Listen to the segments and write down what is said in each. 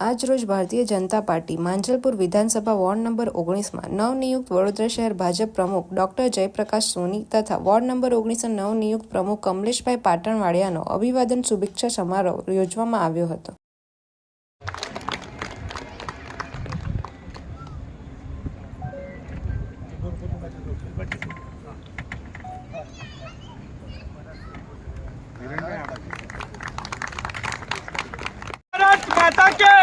આજરોજ ભારતીય જનતા પાર્ટી માંજલપુર વિધાનસભા ward number ઓગણીસમાં નવનિયુક્ત વડોદરા શહેર ભાજપ પ્રમુખ ડોક્ટર જયપ્રકાશ સોની તથા વોર્ડ નંબર ઓગણીસો નવનિયુક્ત પ્રમુખ કમલેશભાઈ પાટણવાડિયાનો અભિવાદન શુભેચ્છા સમારોહ યોજવામાં આવ્યો હતો. Thank माता के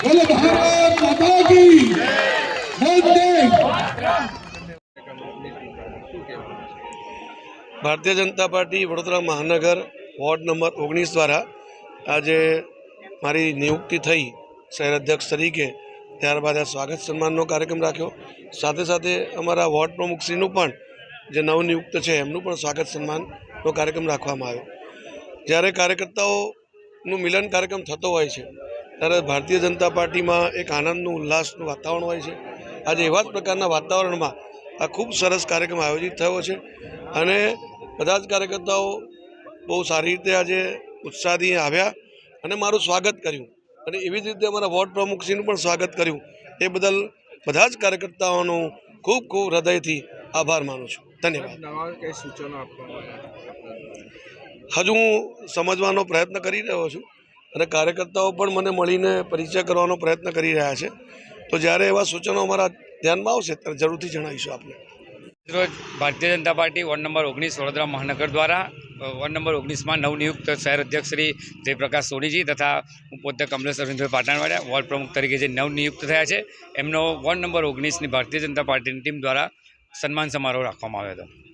बोलो भारत माता की वंदे ભારતીય જનતા પાર્ટી વડોદરા મહાનગર વોર્ડ નંબર ઓગણીસ દ્વારા આજે મારી નિયુક્તિ થઈ શહેર અધ્યક્ષ તરીકે ત્યારબાદ આ સ્વાગત સન્માનનો કાર્યક્રમ રાખ્યો. સાથે સાથે અમારા વોર્ડ પ્રમુખશ્રીનું પણ જે નવનિયુક્ત છે, એમનું પણ સ્વાગત સન્માનનો કાર્યક્રમ રાખવામાં આવ્યો. જ્યારે કાર્યકર્તાઓનું મિલન કાર્યક્રમ થતો હોય છે, ત્યારે ભારતીય જનતા પાર્ટીમાં એક આનંદનું, ઉલ્લાસનું વાતાવરણ હોય છે. આજે એવા જ પ્રકારના વાતાવરણમાં આ ખૂબ સરસ કાર્યક્રમ આયોજિત થયો છે અને બધા જ કાર્યકર્તાઓ બહુ સારી રીતે આજે ઉત્સાહથી આવ્યા અને મારું સ્વાગત કર્યું. અને એવી જ રીતે અમારા વોર્ડ પ્રમુખશ્રીનું પણ સ્વાગત કર્યું. એ બદલ બધા જ કાર્યકર્તાઓનો ખૂબ ખૂબ હૃદયથી આભાર માનું છું. ધન્યવાદ. હજુ હું સમજવાનો પ્રયત્ન કરી રહ્યો છું અને કાર્યકર્તાઓ પણ મને મળીને પરિચય કરવાનો પ્રયત્ન કરી રહ્યા છે. તો જ્યારે એવા સૂચનો અમારા ધ્યાનમાં આવશે ત્યારે જરૂરથી જણાવીશું આપને. રોજ Bharatiya Janata party ward number ઓગણીસ વડોદરા મહાનગર દ્વારા વોર્ડ નંબર ઓગણીસમાં નવનિયુક્ત શહેર અધ્યક્ષ શ્રી જયપ્રકાશ સોનીજી તથા હું પોતે કમલેશ અરવિંદભાઈ પાટણવાડિયા વોર્ડ પ્રમુખ તરીકે જે નવનિયુક્ત થયા છે, એમનો વોર્ડ નંબર ઓગણીસની ભારતીય જનતા પાર્ટીની ટીમ દ્વારા સન્માન સમારોહ રાખવામાં આવ્યો હતો.